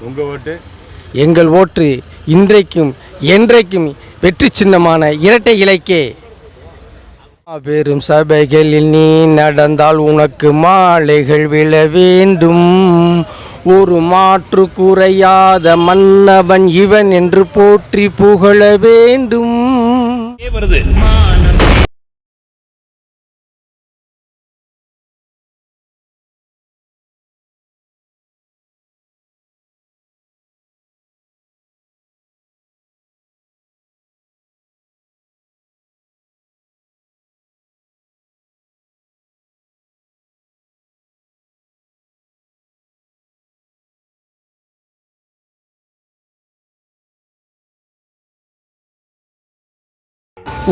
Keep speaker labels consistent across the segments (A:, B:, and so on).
A: உங்கள் ஓட்டு?
B: எங்கள் ஓட்டு இன்றைக்கும் என்றைக்கும் வெற்றி சின்னமான இரட்டை இலைக்கே. பெரும் சபைகளில் நீ நடந்தால் உனக்கு மாலைகள் விழ வேண்டும். ஒரு மாற்று குறையாத மன்னவன் இவன் என்று போற்றி புகழ வேண்டும்.
A: வருது?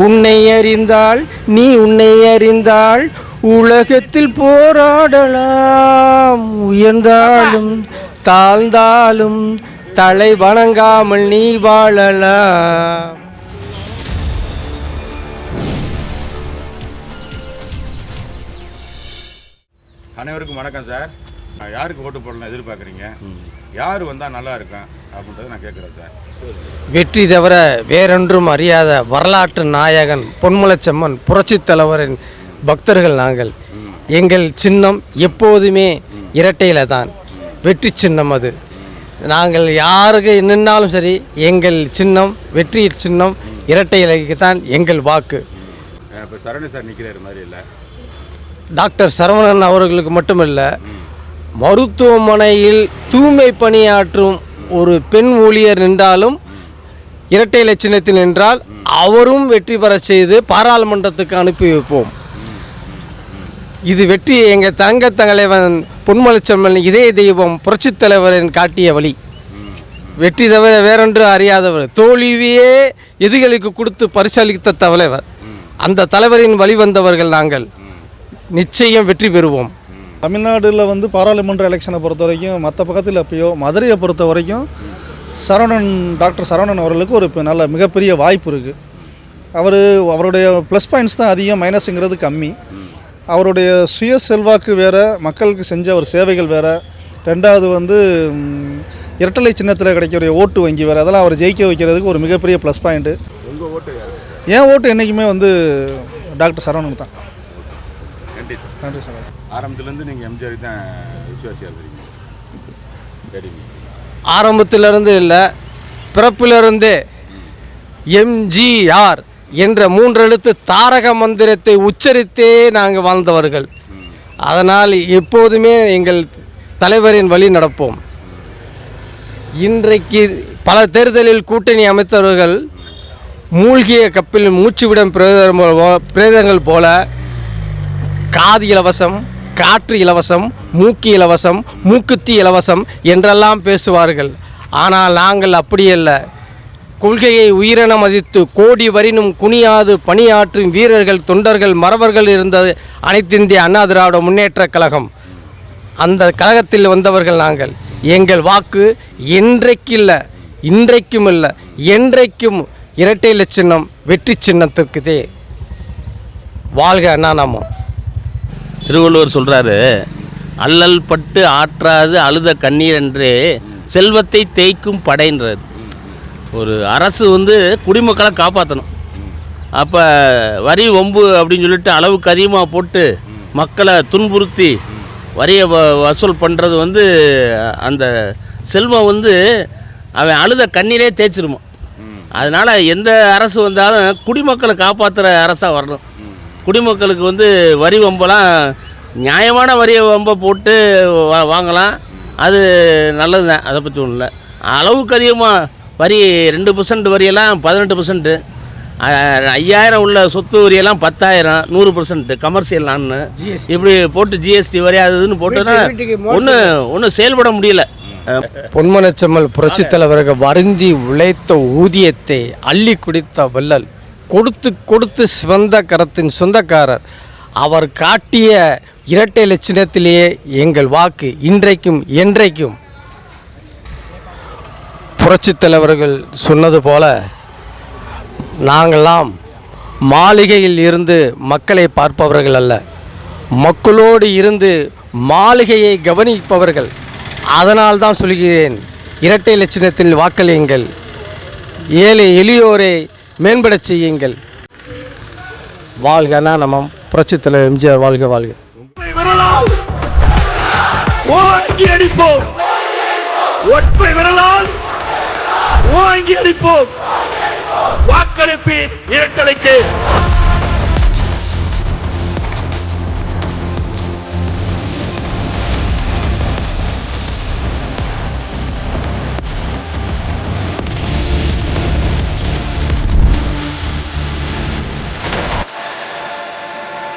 B: உன்னை அறிந்தால் நீ உன்னை அறிந்தால் உலகத்தில் போராடலாம். உயர்ந்தாலும் தாழ்ந்தாலும் தலை வணங்காமல் நீ வாழலாம்.
A: அனைவருக்கும் வணக்கம் சார். யாருக்கு ஓட்டு போடலாம் எதிர்பார்க்குறீங்க? யார் வந்தால் நல்லா இருக்கும்? அப்படின்றத நான் கேட்குறேன் சார்
B: வெற்றி தவிர வேறொன்றும் அறியாத வரலாற்று நாயகன் பொன்முலச்செம்மன் புரட்சித் தலைவரின் பக்தர்கள் நாங்கள். எங்கள் சின்னம் எப்போதுமே இரட்டையில தான். வெற்றி சின்னம் அது. நாங்கள் யாருக்கு நின்னாலும் சரி எங்கள் சின்னம் வெற்றி சின்னம் இரட்டை இலைக்கு தான் எங்கள் வாக்கு.
A: இப்போ சரணி சார் நிற்கிறாரு மாதிரி இல்லை?
B: டாக்டர் சரவணன் அவர்களுக்கு மட்டுமல்ல மருத்துவமனையில் தூய்மை பணியாற்றும் ஒரு பெண் ஊழியர் நின்றாலும் இரட்டை லட்சணத்தில் நின்றால் அவரும் வெற்றி பெறச் செய்து பாராளுமன்றத்துக்கு அனுப்பி வைப்போம். இது வெற்றி எங்கள் தங்க தலைவன் பொன்மலச்செம்மன் இதய தெய்வம் புரட்சித் தலைவரின் காட்டிய வழி. வெற்றி தவிர வேறொன்று அறியாதவர். தோல்வியே எதிரிகளுக்கு கொடுத்து பரிசளித்த தலைவர். அந்த தலைவரின் வழி வந்தவர்கள் நாங்கள். நிச்சயம் வெற்றி பெறுவோம்.
C: தமிழ்நாடுல வந்து பாராளுமன்ற எலெக்ஷனை பொறுத்த வரைக்கும் மற்ற பக்கத்தில் அப்பயோ மதுரையை பொறுத்த வரைக்கும் சரவணன் டாக்டர் சரவணன் அவர்களுக்கு ஒரு நல்ல மிகப்பெரிய வாய்ப்பு இருக்குது அவர் அவருடைய ப்ளஸ் பாயிண்ட்ஸ் தான் அதிகம் மைனஸுங்கிறது கம்மி. அவருடைய சுய செல்வாக்கு வேறு மக்களுக்கு செஞ்ச ஒரு சேவைகள் வேறு. ரெண்டாவது வந்து இரட்டலை சின்னத்தில் கிடைக்கக்கூடிய ஓட்டு வங்கி வேறு. அதெல்லாம் அவர் ஜெயிக்க வைக்கிறதுக்கு ஒரு மிகப்பெரிய ப்ளஸ் பாயிண்ட்டு
A: ஓட்டு
C: என் ஓட்டு என்றைக்குமே வந்து டாக்டர் சரவணன் தான்.
A: நன்றி சார்
C: நன்றி சார்.
A: ஆரம்பத்துலேருந்து நீங்கள் எம்ஜிஆர் தான் விசுவாசியாக இருக்கிறீங்க சரிங்க
B: ஆரம்பத்திலிருந்து இல்லை பிறப்பிலிருந்தே எம்ஜிஆர் என்ற மூன்றெழுத்து தாரக மந்திரத்தை உச்சரித்தே நாங்கள் வாழ்ந்தவர்கள். அதனால் எப்போதுமே எங்கள் தலைவரின் வழி நடப்போம். இன்றைக்கு பல தேர்தலில் கூட்டணி அமைத்தவர்கள் மூழ்கிய கப்பில் மூச்சுவிடும் பிரேதம் பிரேதங்கள் போல காது இலவசம் காற்று இலவசம் மூக்கு இலவசம் மூக்குத்தி இலவசம் என்றெல்லாம் பேசுவார்கள். ஆனால் நாங்கள் அப்படியல்ல கொள்கையை உயிரென மதித்து கோடி வரினும் குனியாது பணியாற்றும் வீரர்கள் தொண்டர்கள் மறவர்கள் இருந்த அனைத்திந்திய அண்ணா திராவிட முன்னேற்றக் கழகம். அந்த கழகத்தில் வந்தவர்கள் நாங்கள். எங்கள் வாக்கு என்றைக்கு இல்லை இன்றைக்கும் இல்லை என்றைக்கும் இரட்டை சின்னம் வெற்றி சின்னத்துக்குதே வாழ்க அண்ணா நாமம்.
D: திருவள்ளுவர் சொல்கிறாரு அல்லல் பட்டு ஆற்றாது அழுத கண்ணீர் என்றே செல்வத்தை தேய்க்கும் படைன்றார் ஒரு அரசு வந்து குடிமக்களை காப்பாற்றணும் அப்போ வரி ஒம்பு அப்படின்னு சொல்லிட்டு அளவுக்கு அதிகமாக போட்டு மக்களை துன்புறுத்தி வரியை வ வசூல் பண்ணுறது வந்து அந்த செல்வம் வந்து அவன் அழுத கண்ணீரே தேய்ச்சிருமா அதனால் எந்த அரசு வந்தாலும் குடிமக்களை காப்பாற்றுற அரசாக வரணும். குடிமக்களுக்கு வந்து வரி வம்பெல்லாம் நியாயமான வரியை வம்பை போட்டு வா வாங்கலாம். அது நல்லது தான் அதை பற்றி ஒன்றும் இல்லை. அளவுக்கு அதிகமாக வரி ரெண்டு பர்சன்ட் வரியெல்லாம் பதினெட்டு பர்சன்ட்டு ஐயாயிரம் உள்ள சொத்து வரியெல்லாம் பத்தாயிரம் நூறு பர்சன்ட் கமர்ஷியல் நான் இப்படி போட்டு ஜிஎஸ்டி வரி அது இதுன்னு போட்டோன்னா ஒன்று ஒன்றும் செயல்பட முடியல.
B: பொன்மனச்செம்மல் புரட்சித் தலைவர்கள் வருந்தி உழைத்த ஊதியத்தை அள்ளி குடித்த வள்ளல். கொடுத்து கொடுத்து சிவந்த கரத்தின் சொந்தக்காரர். அவர் காட்டிய இரட்டை லட்சணத்திலேயே எங்கள் வாக்கு இன்றைக்கும் என்றைக்கும். புரட்சித் தலைவர்கள் சொன்னது போல நாங்கள்லாம் மாளிகையில் இருந்து மக்களை பார்ப்பவர்கள் அல்ல. மக்களோடு இருந்து மாளிகையை கவனிப்பவர்கள். அதனால் தான் சொல்கிறேன் இரட்டை லட்சணத்தில் வாக்களியுங்கள். ஏழை எளியோரை மேம்படச் செய்யுங்கள். வாழ்கனா நமம் புரட்சித்தலை எம்ஜிஆர் வாழ்க வாழ்க.
E: விரலால் ஓங்கி அடிப்போம். ஒற்றை விரலால் ஓங்கி அடிப்போம். வாக்களிப்பீர் இரட்டலைக்கு